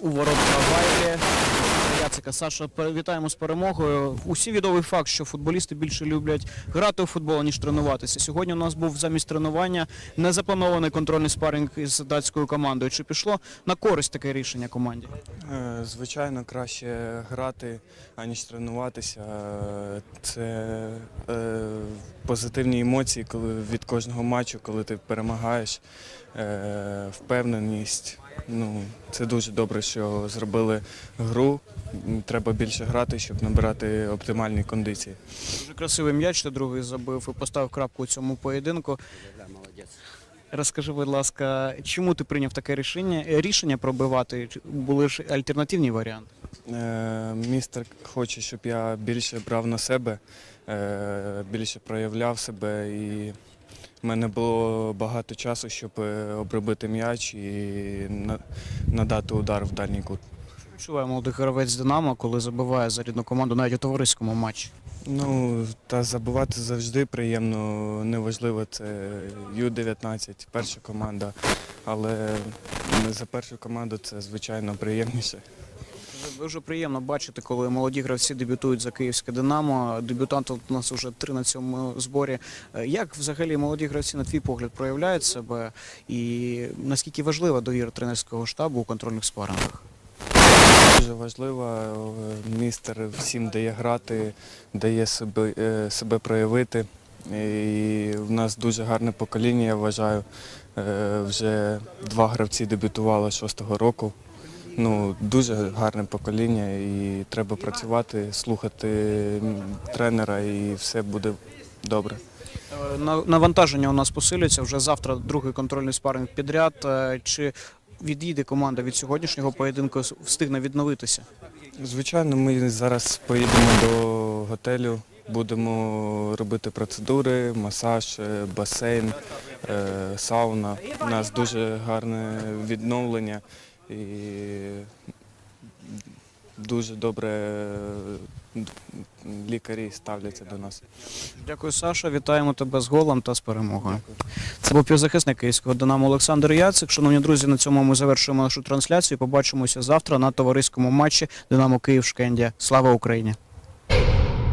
у ворота Вайлі. Яцика Саша, вітаємо з перемогою. Усі відомий факт, що футболісти більше люблять грати у футбол, ніж тренуватися. Сьогодні у нас був замість тренування незапланований контрольний спарринг із датською командою. Чи пішло на користь таке рішення команді? Е, Звичайно, краще грати, аніж тренуватися. Це е, позитивні емоції, коли від кожного матчу, коли ти перемагаєш, е, впевненість. Ну, це дуже добре, що зробили гру. Треба більше грати, щоб набирати оптимальні кондиції. Дуже красивий м'яч, ти другий забив і поставив крапку у цьому поєдинку. Розкажи, будь ласка, чому ти прийняв таке рішення? Рішення пробивати? Були ж альтернативні варіанти? Е, Містер хоче, щоб я більше брав на себе, е, більше проявляв себе і в мене було багато часу, щоб е, обробити м'яч і надати удар в дальній кут. Відчуває молодий гравець Динамо, коли забиває за рідну команду навіть у товариському матчі. Ну, та забувати завжди приємно, неважливо, це Ю-19, перша команда, але за першу команду це звичайно приємніше. Дуже- приємно бачити, коли молоді гравці дебютують за київське Динамо. Дебютантів у нас вже три на цьому зборі. Е, Як взагалі молоді гравці, на твій погляд, проявляють себе, і наскільки важлива довіра тренерського штабу у контрольних спарингах? Дуже важливо, е, містер всім дає грати, дає себе, е, себе проявити. І в нас дуже гарне покоління, я вважаю. Вже два гравці дебютували шостого року. Ну, дуже гарне покоління і треба працювати, слухати тренера і все буде добре. Е, на- Навантаження у нас посилюється вже завтра другий контрольний спаринг підряд. Е, Чи відійде команда від сьогоднішнього поєдинку, встигне відновитися? Звичайно, ми зараз поїдемо до готелю, будемо робити процедури, масаж, е, басейн, сауна. У нас дуже гарне відновлення і дуже добре е, лікарі ставляться до нас. Дякую, Саша. Вітаємо тебе з голом та з перемогою. Це був півзахисник київського Динамо Олександр Яцик. Шановні друзі, на цьому ми завершуємо нашу трансляцію. Побачимося завтра на товариському матчі Динамо Київ Шкендія. Слава Україні!